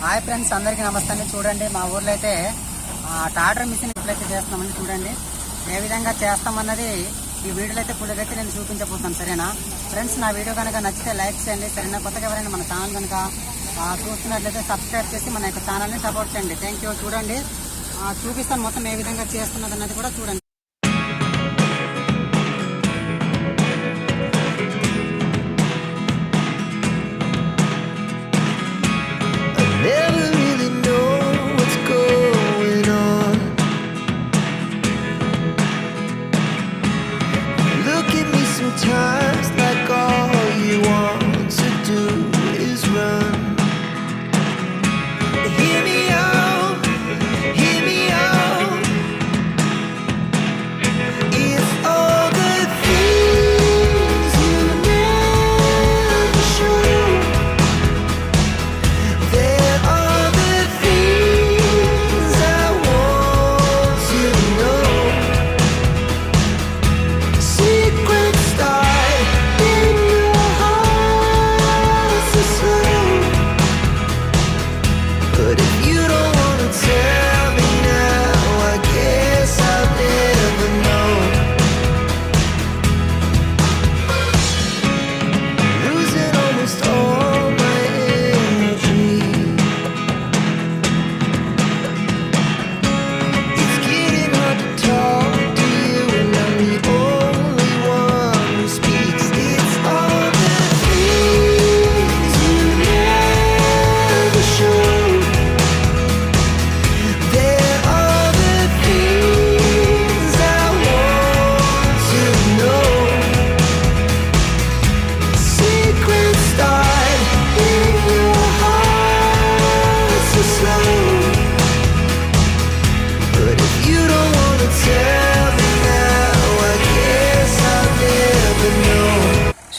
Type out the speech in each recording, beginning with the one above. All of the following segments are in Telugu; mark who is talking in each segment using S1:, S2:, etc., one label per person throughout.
S1: హాయ్ ఫ్రెండ్స్ అందరికీ నమస్తే చూడండి మా ఊర్లో అయితే టాటర్ మిషన్ ఎప్పుడైతే చేస్తామని చూడండి ఏ విధంగా చేస్తామన్నది ఈ వీడియోలో అయితే ఫుల్గా అయితే నేను చూపించబోతాను సరేనా? ఫ్రెండ్స్ నా వీడియో కనుక నచ్చితే లైక్ చేయండి. సరేనా? కొత్తగా ఎవరైనా మన ఛానల్ కనుక చూస్తున్నట్లయితే సబ్స్క్రైబ్ చేసి మన యొక్క ఛానల్ని సపోర్ట్ చేయండి. థ్యాంక్ యూ చూడండి చూపిస్తాను మొత్తం ఏ విధంగా చేస్తున్నది అన్నది కూడా చూడండి.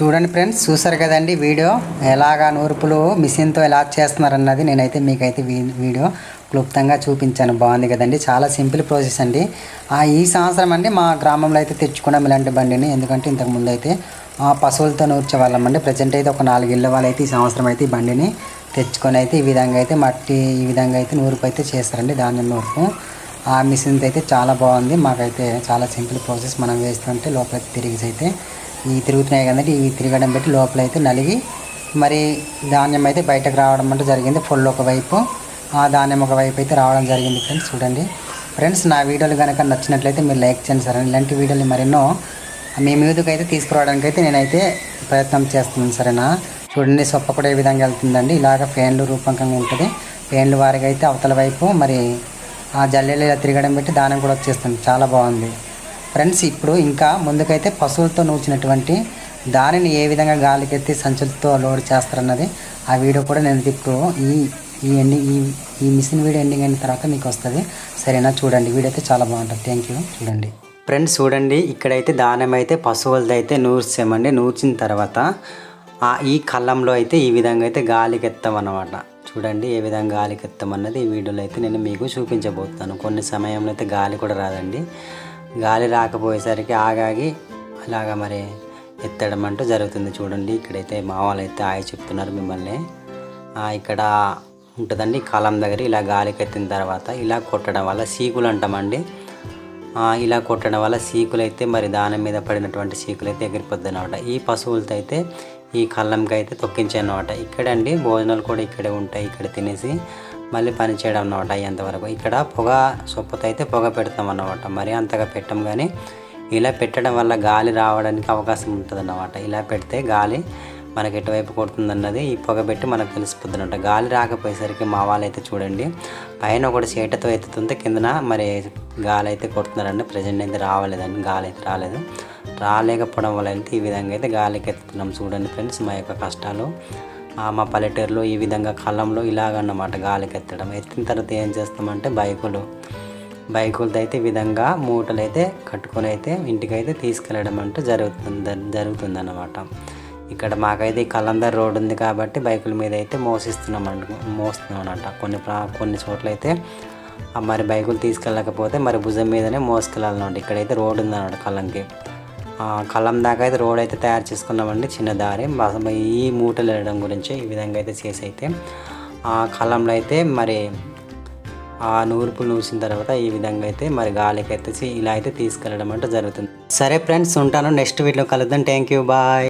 S1: చూడండి ఫ్రెండ్స్ చూసారు కదండి వీడియో? ఎలాగా నూర్పులు మిషన్తో ఎలా చేస్తున్నారన్నది నేనైతే మీకైతే వీ- వీడియో క్లుప్తంగా చూపించాను. బాగుంది కదండి. చాలా సింపుల్ ప్రాసెస్ అండి. ఆ, ఈ సంవత్సరం అండి మా గ్రామంలో అయితే తెచ్చుకున్నాం ఇలాంటి బండిని. ఎందుకంటే ఇంతకు ముందు అయితే ఆ, పశువులతో నూర్చే వాళ్ళం అండి. ప్రజెంట్ అయితే ఒక నాలుగు ఇళ్ళ వాళ్ళు అయితే ఈ సంవత్సరం అయితే ఈ బండిని తెచ్చుకొని అయితే ఈ విధంగా అయితే మట్టి ఈ విధంగా అయితే నూర్పు అయితే చేస్తారండి. ధాన్యం నూర్పు. ఆ మిషన్ అయితే చాలా బాగుంది. మాకైతే చాలా సింపుల్ ప్రాసెస్ మనం వేస్తుంటే లోపలికి తిరిగి అయితే ఈ తిరుగుతున్నాయి కదండి ఇవి తిరగడం పెట్టి లోపల అయితే నలిగి మరి ధాన్యం అయితే బయటకు రావడం అంటే జరిగింది ఫుల్ ఒకవైపు ఆ ధాన్యం ఒకవైపు అయితే రావడం జరిగింది ఫ్రెండ్స్ చూడండి. ఫ్రెండ్స్ నా వీడియోలు కనుక నచ్చినట్లయితే మీరు లైక్ చేయండి సార్. ఇలాంటి వీడియోలు మరెన్నో మీ మీదకి అయితే తీసుకురావడానికి అయితే నేనైతే ప్రయత్నం చేస్తున్నాను సరేనా చూడండి సొప్ప కూడా ఏ విధంగా వెళ్తుందండి. ఇలాగ ఫ్యాన్లు రూపకంగా ఉంటుంది. ఫ్యాన్లు వారికి అయితే అవతల వైపు మరి ఆ జల్లెలు ఇలా తిరగడం పెట్టి దానం కూడా వచ్చేస్తుంది. చాలా బాగుంది. ఫ్రెండ్స్ ఇప్పుడు ఇంకా ముందుకైతే పశువులతో నూర్చినటువంటి దానిని ఏ విధంగా గాలికెత్తి సంచులతో లోడ్ చేస్తారన్నది ఆ వీడియో కూడా నేను ఇప్పుడు ఈ ఈ ఎండింగ్ ఈ ఈ మిషన్ వీడియో ఎండింగ్ అయిన తర్వాత మీకు వస్తుంది. సరేనా? చూడండి. వీడియో అయితే చాలా బాగుంటుంది. థ్యాంక్ యూ చూడండి. ఫ్రెండ్స్ చూడండి. ఇక్కడైతే దానం అయితే పశువులది అయితే నూర్చామండి. నూర్చిన తర్వాత ఆ ఈ కళ్ళంలో అయితే ఈ విధంగా అయితే గాలికెత్తాం అన్నమాట చూడండి ఏ విధంగా గాలికెత్తాం అన్నది ఈ వీడియోలో అయితే నేను మీకు చూపించబోతున్నాను. కొన్ని సమయంలో అయితే గాలి కూడా రాదండి. గాలి రాకపోయేసరికి ఆగాగి అలాగ మరి ఎత్తడం అంటూ జరుగుతుంది చూడండి. ఇక్కడైతే మా వాళ్ళు అయితే ఆయ చెప్తున్నారు మిమ్మల్ని. ఇక్కడ ఉంటుందండి కాలం దగ్గర ఇలా గాలికి ఎత్తిన తర్వాత ఇలా కొట్టడం వల్ల సీకులు అంటామండి. ఇలా కొట్టడం వల్ల సీకులు అయితే మరి దాని మీద పడినటువంటి సీకులు అయితే ఎగిరిపోద్ది అనమాట ఈ పశువులతో అయితే ఈ కళ్ళంకి అయితే తొక్కించాను అనమాట ఇక్కడండి భోజనాలు కూడా ఇక్కడే ఉంటాయి ఇక్కడ తినేసి. మళ్ళీ పని చేయడం అన్నమాట అయ్యేంతవరకు. ఇక్కడ పొగ సొప్పుతో అయితే పొగ పెడతాం అన్నమాట మరి అంతగా పెట్టం కానీ ఇలా పెట్టడం వల్ల గాలి రావడానికి అవకాశం ఉంటుంది అన్నమాట ఇలా పెడితే గాలి మనకి ఎటువైపు కొడుతుంది అన్నది ఈ పొగ పెట్టి మనకు తెలిసిపోద్ది అనమాట గాలి రాకపోయేసరికి మా వాళ్ళైతే అయితే చూడండి పైన ఒకటి చేటతో ఎత్తుతుంటే కిందన మరి గాలి అయితే కొడుతున్నారండి. ప్రజెంట్ అయితే రావలేదండి గాలి అయితే రాలేదు. రాలేకపోవడం వల్ల అయితే ఈ విధంగా అయితే గాలికి ఎత్తుతున్నాం. చూడండి ఫ్రెండ్స్ మా యొక్క కష్టాలు. మా పల్లెటూరులో ఈ విధంగా కళ్ళంలో ఇలాగన్నమాట గాలికి ఎత్తడం ఎత్తిన తర్వాత ఏం చేస్తామంటే బైకులు. బైకులతో అయితే ఈ విధంగా మూటలు అయితే కట్టుకొని అయితే ఇంటికైతే తీసుకెళ్ళడం అంటూ జరుగుతుంది జరుగుతుంది అన్నమాట ఇక్కడ మాకైతే ఈ కలందర్ రోడ్ ఉంది కాబట్టి బైకుల మీద అయితే మోసిస్తున్నాం అంట మోస్తున్నాం అనమాట కొన్ని ప్రా- కొన్ని చోట్ల అయితే మరి బైకులు తీసుకెళ్ళకపోతే మరి భుజం మీదనే మోసుకెళ్ళాలన్నమాట. ఇక్కడైతే రోడ్ ఉందన్నమాట కళ్ళంకి. ఆ, దాకా అయితే రోడ్ అయితే తయారు చేసుకున్నామండి చిన్న దారి. ఈ మూటలు వెళ్ళడం గురించి ఈ విధంగా అయితే చేసి అయితే ఆ కలంలో అయితే మరి ఆ నూర్పులు నూసిన తర్వాత ఈ విధంగా అయితే మరి గాలికి ఎత్తేసి ఇలా అయితే తీసుకెళ్ళడం అంటే జరుగుతుంది. సరే ఫ్రెండ్స్ ఉంటాను. నెక్స్ట్ వీడియో కలుద్దాం. Thank you bye